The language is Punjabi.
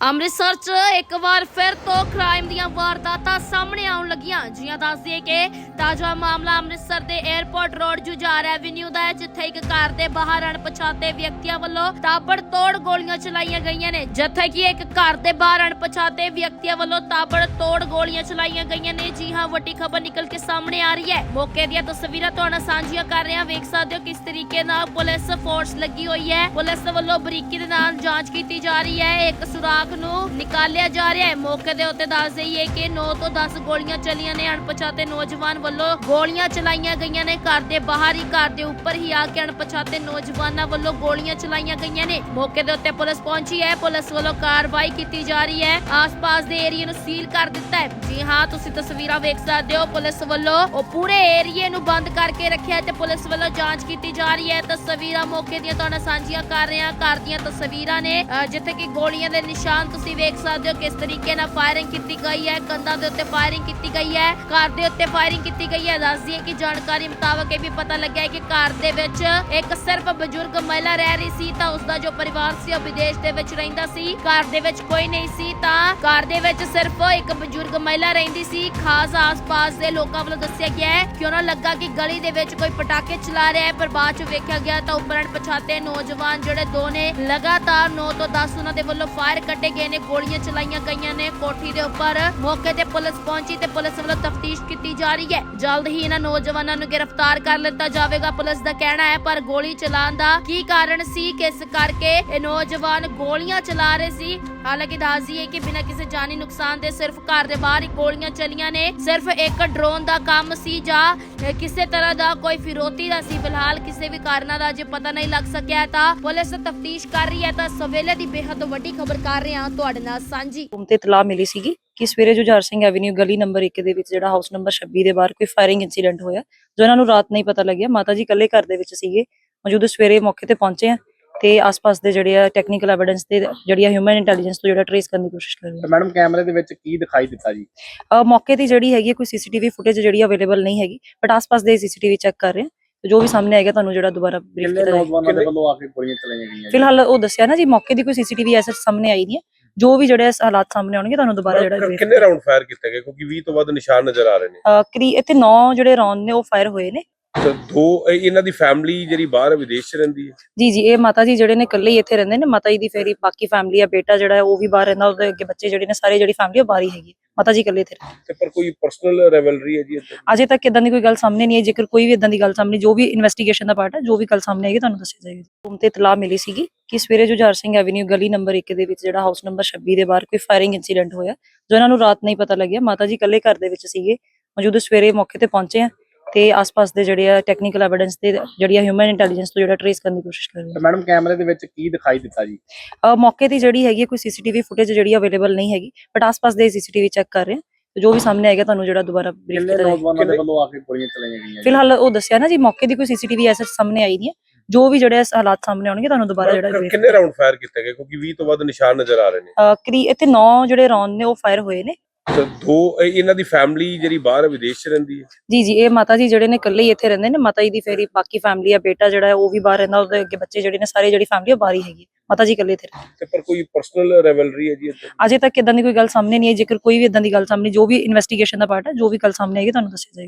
ਅੰਮ੍ਰਿਤਸਰ 'ਚ ਇੱਕ ਵਾਰ ਫਿਰ ਤੋਂ ਕ੍ਰਾਈਮ ਦੀਆਂ ਵਾਰਦਾਤਾਂ ਸਾਹਮਣੇ ਆਉਣ ਲੱਗੀਆਂ। ਜੀਆਂ ਦੱਸ ਕਿ ਤਾਜ਼ਾ ਮਾਮਲਾ ਅੰਮ੍ਰਿਤਸਰ ਦੇ 에ਅਰਪੋਰਟ ਰੋਡ ਜੁਝਾਰ ਐਵਨਿਊ ਦਾ ਹੈ, ਜਿੱਥੇ ਇੱਕ ਕਾਰ ਦੇ ਬਾਹਰ ਅਣਪਛਾਤੇ ਵਿਅਕਤੀਆਂ ਵੱਲੋਂ ਤਾਬੜਤੋੜ ਗੋਲੀਆਂ ਚਲਾਈਆਂ ਗਈਆਂ ਨੇ। ਜਿੱਥੇ ਕਿ ਇੱਕ ਘਰ ਦੇ ਬਾਹਰ ਅਣਪਛਾਤੇ ਵਿਅਕਤੀਆਂ ਵੱਲੋਂ ਤਾਬੜਤੋੜ ਗੋਲੀਆਂ ਚਲਾਈਆਂ ਗਈਆਂ ਨੇ। ਜੀ ਹਾਂ, ਵੱਡੀ ਖਬਰ ਨਿਕਲ ਕੇ ਸਾਹਮਣੇ ਆ ਰਹੀ ਹੈ। ਮੌਕੇ ਦੀਆਂ ਤਸਵੀਰਾਂ ਤੁਹਾਨੂੰ ਸਾਂਝੀਆਂ ਕਰ ਰਹੇ ਹਾਂ। ਵੇਖ ਸਕਦੇ ਹੋ ਕਿਸ ਤਰੀਕੇ ਨਾਲ ਪੁਲਿਸ ਫੋਰਸ ਲੱਗੀ ਹੋਈ ਹੈ। ਪੁਲਿਸ ਵੱਲੋਂ ਬਰੀਕੀ ਦੇ ਨਾਲ ਜਾਂਚ ਕੀਤੀ ਜਾ ਰਹੀ ਹੈ। ਇੱਕ ਸੁਰਾਗ ਨੂੰ ਨਿਕਾਲਿਆ ਜਾ ਰਿਹਾ ਹੈ। ਮੌਕੇ ਦੇ ਉੱਤੇ ਦੱਸ ਦਈਏ ਕਿ 9 ਤੋਂ 10 ਗੋਲੀਆਂ ਚੱਲੀਆਂ ਨੇ। ਅਣਪਛਾਤੇ ਨੌਜਵਾਨ ਵੱਲੋਂ ਗੋਲੀਆਂ ਚਲਾਈਆਂ ਗਈਆਂ ਨੇ। ਘਰ ਦੇ ਬਾਹਰ ਹੀ, ਘਰ ਦੇ ਉੱਪਰ ਹੀ ਆ ਕੇ ਅਣਪਛਾਤੇ ਨੌਜਵਾਨਾਂ ਵੱਲੋਂ ਗੋਲੀਆਂ ਚਲਾਈਆਂ ਗਈਆਂ ਨੇ। ਮੌਕੇ ਦੇ ਉੱਤੇ ਪੁਲਿਸ ਪਹੁੰਚੀ ਹੈ। ਪੁਲਿਸ ਵੱਲੋਂ ਕਾਰਵਾਈ ਕੀਤੀ ਜਾ ਰਹੀ ਹੈ। ਆਸ-ਪਾਸ ਦੇ ਏਰੀਆ ਨੂੰ ਸੀਲ ਕਰ ਦਿੱਤਾ ਹੈ। ਜੀ ਹਾਂ, ਤੁਸੀਂ ਤਸਵੀਰਾਂ ਵੇਖ ਸਕਦੇ ਹੋ। ਪੁਲਿਸ ਵੱਲੋਂ ਉਹ ਪੂਰੇ ਏਰੀਏ ਨੂੰ ਬੰਦ ਕਰਕੇ ਰੱਖਿਆ ਤੇ ਪੁਲਿਸ ਵੱਲੋਂ ਜਾਂਚ ਕੀਤੀ ਜਾ ਰਹੀ ਹੈ। ਤਸਵੀਰਾਂ ਮੌਕੇ ਦੀਆਂ ਤੁਹਾਨੂੰ ਸਾਂਝੀਆਂ ਕਰ ਰਹੇ ਹਾਂ। ਘਰ ਦੀਆਂ ਤਸਵੀਰਾਂ ਨੇ ਜਿੱਥੇ ਕਿ ਗੋਲੀਆਂ ਦੇ ਨਿਸ਼ਾਨ ਤੁਸੀਂ ਵੇਖ ਸਕਦੇ ਹੋ ਕਿਸ ਤਰੀਕੇ ਨਾਲ ਫਾਇਰਿੰਗ ਕੀਤੀ ਗਈ ਹੈ, ਕੰਧਾਂ ਦੇ ਉੱਤੇ ਫਾਇਰਿੰਗ ਕੀਤੀ ਗਈ ਹੈ, ਘਰ ਦੇ ਉੱਤੇ ਫਾਇਰਿੰਗ ਕੀਤੀ ਗਈ ਹੈ। ਦੱਸਦੀ ਦਈਏ ਕਿ ਜਾਣਕਾਰੀ ਮੁਤਾਬਕ ਇਹ ਵੀ ਪਤਾ ਲੱਗਿਆ ਹੈ ਕਿ ਘਰ ਦੇ ਵਿੱਚ ਇੱਕ ਸਿਰਫ ਬਜ਼ੁਰਗ ਮਹਿਲਾ ਰਹਿ ਰਹੀ ਸੀ, ਤਾਂ ਉਸ ਦਾ ਜੋ ਪਰਿਵਾਰ ਸੀ ਉਹ ਵਿਦੇਸ਼ ਦੇ ਵਿੱਚ ਰਹਿੰਦਾ ਸੀ। ਘਰ ਦੇ ਵਿੱਚ ਕੋਈ ਨਹੀਂ ਸੀ, ਤਾਂ ਘਰ ਦੇ ਵਿੱਚ ਸਿਰਫ ਇੱਕ ਬਜ਼ੁਰਗ ਮਹਿਲਾ ਰਹਿੰਦੀ ਸੀ। ਖਾਸ ਆਸ-ਪਾਸ ਦੇ ਲੋਕਾਂ ਵੱਲੋਂ ਦੱਸਿਆ ਗਿਆ ਹੈ ਕਿ ਉਹਨਾਂ ਲੱਗਾ ਕਿ ਗਲੀ ਦੇ ਵਿੱਚ ਕੋਈ ਪਟਾਕੇ ਚਲਾ ਰਿਹਾ ਹੈ, ਪਰ ਬਾਅਦ ਚ ਵੇਖਿਆ ਗਿਆ ਤਾਂ ਉਪਰਣ ਪਛਾਤੇ ਨੌਜਵਾਨ ਜਿਹੜੇ ਦੋ ਨੇ ਲਗਾਤਾਰ 9 ਤੋਂ 10 ਉਹਨਾਂ ਦੇ ਵੱਲੋਂ ਫਾਇਰ ਕੱਢੇ ਗਏ ਨੇ, ਗੋਲੀਆਂ ਚਲਾਈਆਂ ਗਈਆਂ ਨੇ ਕੋਠੀ ਦੇ ਉੱਪਰ। ਮੌਕੇ ਤੇ ਪੁਲਿਸ ਪਹੁੰਚੀ ਤੇ ਪੁਲਿਸ ਵੱਲੋਂ ਤਫਤੀਸ਼ ਕੀਤੀ ਜਾ ਰਹੀ ਹੈ। ਜਲਦ ਹੀ ਇਹਨਾਂ ਨੌਜਵਾਨਾਂ ਨੂੰ ਗ੍ਰਿਫਤਾਰ ਕਰ ਲਿੱਤਾ ਜਾਵੇਗਾ। ਪੁਲਿਸ ਦਾ ਕਹਿਣਾ ਹੈ, ਪਰ ਗੋਲੀ ਚਲਾਉਣ ਦਾ ਕੀ ਕਾਰਨ ਸੀ? ਕਿਸ ਕਰਕੇ ਇਹ ਨੌਜਵਾਨ ਗੋਲੀਆਂ ਚਲਾ ਰਹੇ ਸੀ? ਹਾਲਾਂਕਿ ਦੱਸਦੀ ਦਈਏ ਕਿ ਬਿਨਾਂ ਕਿਸੇ ਜਾਨੀ ਨੁਕਸਾਨ ਦੇ ਸਿਰਫ ਘਰ ਦੇ ਬਾਹਰ ਹੀ ਗੋਲੀਆਂ ਚਲੀਆਂ ਨੇ। ਸਿਰਫ ਇੱਕ ਡਰੋਨ ਦਾ ਕੰਮ ਸੀ ਜਾਂ ਕਿਸੇ ਤਰ੍ਹਾਂ ਦਾ ਕੋਈ ਫਿਰੋਤੀ ਦਾ ਸੀ? ਫਿਲਹਾਲ ਕਿਸੇ ਵੀ ਕਾਰਨਾਂ ਦਾ ਅਜੇ ਪਤਾ ਨਹੀਂ ਲੱਗ ਸਕਿਆ ਤਾਂ ਪੁਲਿਸ ਤਫਤੀਸ਼ ਕਰ ਰਹੀ ਹੈ ਤਾਂ ਸਵੇਲੇ ਦੀ ਬੇਹੱਦ ਵੱਡੀ ਖਬਰ ਕਰ ਰਹੇ ਹਾਂ ਤੁਹਾਡੇ ਨਾਲ ਸਾਂਝੀ। ਤੇ ਇਤਲਾਹ ਮਿਲੀ ਸੀਗੀ ਕਿ ਸਵੇਰੇ ਜੁਝਾਰ ਸਿੰਘ ਐਵਨਿਊ ਗਲੀ ਨੰਬਰ 1 ਦੇ ਵਿੱਚ ਜਿਹੜਾ ਹਾਊਸ ਨੰਬਰ 26 ਦੇ ਬਾਹਰ ਕੋਈ ਫਾਇਰਿੰਗ ਇਨਸੀਡੈਂਟ ਹੋਇਆ ਜੋ ਇਹਨਾਂ ਨੂੰ ਰਾਤ ਨਹੀਂ ਪਤਾ ਲੱਗਿਆ। ਮਾਤਾ ਜੀ ਇਕੱਲੇ ਘਰ ਦੇ ਵਿੱਚ ਸੀਗੇ ਮੌਜੂਦ ਸਵੇਰੇ ਮੌਕੇ ਤੇ ਪਹੁੰਚੇ ਆ ਤੇ ਆਸ-ਪਾਸ ਦੇ ਜਿਹੜੇ ਆ ਟੈਕਨੀਕਲ ਐਵੀਡੈਂਸ ਤੇ ਜਿਹੜੀ ਆ ਹਿਊਮਨ ਇੰਟੈਲੀਜੈਂਸ ਤੋਂ ਜਿਹੜਾ ਟ੍ਰੇਸ ਕਰਨ ਦੀ ਕੋਸ਼ਿਸ਼ ਕਰ ਰਹੇ ਤੇ ਮੈਡਮ ਕੈਮਰੇ ਦੇ ਵਿੱਚ ਕੀ ਦਿਖਾਈ ਦਿੱਤਾ ਜੀ? ਆ ਮੌਕੇ ਦੀ ਜਿਹੜੀ ਹੈਗੀ ਆ, ਕੋਈ ਸੀਸੀਟੀਵੀ ਫੁਟੇਜ ਜਿਹੜੀ ਅਵੇਲੇਬਲ ਨਹੀਂ ਹੈਗੀ ਬਟ ਆਸ-ਪਾਸ ਦੇ ਸੀਸੀਟੀਵੀ ਚੈੱਕ ਕਰ ਰਹੇ ਆ। ਤੇ ਜੋ ਵੀ ਸਾਹਮਣੇ ਆਏਗਾ ਤੁਹਾਨੂੰ ਜਿਹੜਾ ਦੁਬਾਰਾ ਬਰੀਫ ਕਿੰਨੇ ਕੀਤਾ ਜਾਏਗਾ। ਨੌਜਵਾਨਾਂ ਦੇ ਵੱਲੋਂ ਆ ਕੇ ਗੋਲੀਆਂ ਚਲਾਈਆਂ ਗਈਆਂ ਜੀ? ਫਿਲਹਾਲ ਉਹ ਦੱਸਿਆ ਨਾ ਜੀ ਮੌਕੇ ਦੀ ਕੋਈ ਸੀਸੀਟੀਵੀ ਐਸਾ ਸਾਹਮਣੇ ਆਈ ਨਹੀਂ ਹੈ। ਜੋ ਵੀ ਜਿਹੜੇ ਹਾਲਾਤ ਸਾਹਮਣੇ ਆਉਣਗੇ ਤੁਹਾਨੂੰ ਦੁਬਾਰਾ ਜਿਹੜਾ brief ਕਿੰਨੇ ਰਾਉਂਡ ਫਾਇਰ ਕੀਤੇ ਗਏ? ਕਿਉਂਕਿ 20 ਤੋਂ ਵੱਧ ਨਿਸ਼ਾਨ ਨਜ਼ਰ ਆ ਰਹੇ ਨੇ। ਅਹ ਕਰੀ ਇੱਥੇ 9 ਜਿਹੜੇ ਰੌਂਦ ਨੇ ਉਹ ਫਾਇਰ ਹੋਏ ਨੇ। ਤੇ ਦੋ ਇਹ- ਇਹਨਾਂ ਦੀ ਫੈਮਿਲੀ ਜਿਹੜੀ ਬਾਹਰ ਹੈ, ਵਿਦੇਸ਼ 'ਚ ਰਹਿੰਦੀ ਹੈ। ਜੀ ਜੀ ਇਹ ਮਾਤਾ ਜੀ ਜਿਹੜੇ ਨੇ ਇਕੱਲੇ ਹੀ ਇੱਥੇ ਰਹਿੰਦੇ ਨੇ। ਮਾਤਾ ਜੀ ਦੀ ਫੇਰੀ ਬਾਕੀ ਫੈਮਿਲੀ ਆ ਬੇਟਾ ਜਿਹੜਾ ਹੈ ਉਹ ਵੀ ਬਾਹਰ ਰਹਿੰਦਾ ਉਹਦੇ ਅੱਗੇ ਬੱਚੇ ਜਿਹੜੇ ਨੇ ਸਾਰੇ ਜਿਹੜੀ ਫੈਮਿਲੀ ਉਹ ਬਾਹਰ ਹੀ ਹੈਗੀ ਹੈ। ਮਾਤਾ ਜੀ ਇਕੱਲੇ। ਤੇ ਪਰ ਕੋਈ ਪਰਸਨਲ ਰੈਵਲਰੀ ਹੈ ਜੀ ਇੱਥੇ? ਅਜੇ ਤੱਕ ਇਦਾਂ ਦੀ ਕੋਈ ਗੱਲ ਸਾਹਮਣੇ ਨਹੀਂ ਆਈ ਜੇਕਰ ਕੋਈ ਵੀ ਇਦਾਂ ਦੀ ਗੱਲ ਸਾਹਮਣੇ ਜੋ ਵੀ ਇਨਵੈਸਟੀਗੇਸ਼ਨ ਦਾ ਪਾਰਟ ਹੈ ਜੋ ਵੀ ਗੱਲ ਸਾਹਮਣੇ ਆਏਗੀ ਤੁਹਾਨੂੰ ਦੱਸਿਆ ਜਾਏਗਾ ਹੁਕਮ ਤੇ ਇਤਲਾਹ ਮਿਲੀ ਸੀਗੀ ਕਿ ਸਵੇਰੇ ਜੁਝਾਰ ਸਿੰਘ ਐਵਨਿਊ ਗਲੀ ਨੰਬਰ 1 ਦੇ ਵਿੱਚ ਜਿਹੜਾ ਹਾਊਸ ਨੰਬਰ 26 ਦੇ ਬਾਹਰ ਕੋਈ ਫਾਇਰਿੰਗ ਇਨਸੀਡੈਂਟ ਹੋਇਆ ਜੋ ਇਹਨਾਂ ਨੂੰ ਰਾਤ ਨਹੀਂ ਪਤਾ ਲੱਗਿਆ ਮਾਤਾ ਜੀ ਇਕੱਲੇ ਘਰ ਦੇ ਵਿੱਚ ਸੀਗੇ ਮੌਜੂਦ ਸਵੇਰੇ ਮੌਕੇ ਤੇ ਪਹੁੰਚੇ ਆ ਤੇ ਆਸ-ਪਾਸ ਦੇ ਜਿਹੜੇ ਆ ਟੈਕਨੀਕਲ ਐਵੀਡੈਂਸ ਤੇ ਜਿਹੜੀ ਆ ਹਿਊਮਨ ਇੰਟੈਲੀਜੈਂਸ ਤੋਂ ਜਿਹੜਾ ਟ੍ਰੇਸ ਕਰਨ ਦੀ ਕੋਸ਼ਿਸ਼ ਕਰ ਰਹੇ ਆ ਤੇ ਮੈਡਮ ਕੈਮਰੇ ਦੇ ਵਿੱਚ ਕੀ ਦਿਖਾਈ ਦਿੱਤਾ ਜੀ? ਮੌਕੇ ਦੀ ਜਿਹੜੀ ਹੈਗੀ ਹੈ, ਕੋਈ ਸੀਸੀਟੀਵੀ ਫੁਟੇਜ ਜਿਹੜੀ ਅਵੇਲੇਬਲ ਨਹੀਂ ਹੈਗੀ ਬਟ ਆਸ-ਪਾਸ ਦੇ ਸੀਸੀਟੀਵੀ ਚੈੱਕ ਕਰ ਰਹੇ ਆ ਤੇ ਜੋ ਵੀ ਸਾਹਮਣੇ ਆਏਗਾ ਤੁਹਾਨੂੰ ਜਿਹੜਾ ਦੁਬਾਰਾ ਬਰੀਫ ਕਿੰਨੇ ਕੀਤਾ ਨੌਜਵਾਨਾਂ ਦੇ ਵੱਲੋਂ ਆ ਕੇ ਗੋਲੀਆਂ ਚਲਾਈਆਂ ਗਈਆਂ ਜੀ? ਫਿਲਹਾਲ ਉਹ ਦੱਸਿਆ ਨਾ ਜੀ ਮੌਕੇ ਦੀ ਕੋਈ ਸੀਸੀਟੀਵੀ ਐਸਾ ਸਾਹਮਣੇ ਆਈ ਨਹੀਂ ਹੈ। ਜੋ ਵੀ ਜਿਹੜੇ ਹਾਲਾਤ ਸਾਹਮਣੇ ਆਉਣਗੇ ਤੁਹਾਨੂੰ ਦੁਬਾਰਾ ਜਿਹੜਾ ਕਿੰਨੇ ਰਾਉਂਡ ਫਾਇਰ ਕੀਤੇ ਗਏ? ਕਿਉਂਕਿ 20 ਤੋਂ ਵੱਧ ਨਿਸ਼ਾਨ ਨਜ਼ਰ ਆ ਰਹੇ ਨੇ। ਇੱਥੇ 9 ਜਿਹੜੇ ਰੌਂਦ ਨੇ ਉਹ ਫਾਇਰ ਹੋਏ ਨੇ। ਤੇ ਦੋ ਇਹ- ਇਹਨਾਂ ਦੀ ਫੈਮਿਲੀ ਜਿਹੜੀ ਬਾਹਰ ਵਿਦੇਸ਼ 'ਚ ਰਹਿੰਦੀ ਹੈ ਜੀ ਜੀ ਇਹ ਮਾਤਾ ਜੀ ਜਿਹੜੇ ਨੇ ਇਕੱਲੇ ਹੀ ਇੱਥੇ ਰਹਿੰਦੇ ਨੇ ਮਾਤਾ ਜੀ ਦੀ ਫੇਰੀ ਬਾਕੀ ਫੈਮਿਲੀ ਆ ਬੇਟਾ ਜਿਹੜਾ ਹੈ ਉਹ ਵੀ ਬਾਹਰ ਰਹਿੰਦਾ ਉਹਦੇ ਅੱਗੇ ਬੱਚੇ ਜਿਹੜੇ ਨੇ ਸਾਰੇ ਜਿਹੜੀ ਫੈਮਿਲੀ ਉਹ ਬਾਹਰ ਹੀ ਹੈਗੀ ਹੈ। ਮਾਤਾ ਜੀ ਇਕੱਲੇ ਇੱਥੇ ਰਹਿੰਦੇ। ਤੇ ਪਰ ਕੋਈ ਪਰਸਨਲ ਰੈਵਲਰੀ ਹੈ ਜੀ? ਅਜੇ ਤੱਕ ਇਦਾਂ ਦੀ ਕੋਈ ਗੱਲ ਸਾਹਮਣੇ ਨਹੀਂ ਆਈ ਜੇਕਰ ਕੋਈ ਵੀ ਇਦਾਂ ਦੀ ਗੱਲ ਸਾਹਮਣੇ ਜੋ ਵੀ ਇਨਵੈਸਟੀਗੇਸ਼ਨ ਦਾ ਪਾਰਟ ਹੈ ਜੋ ਵੀ ਗੱਲ ਸਾਹਮਣੇ ਆਏਗੀ ਤੁਹਾਨੂੰ ਦੱਸਿਆ ਜਾਏਗਾ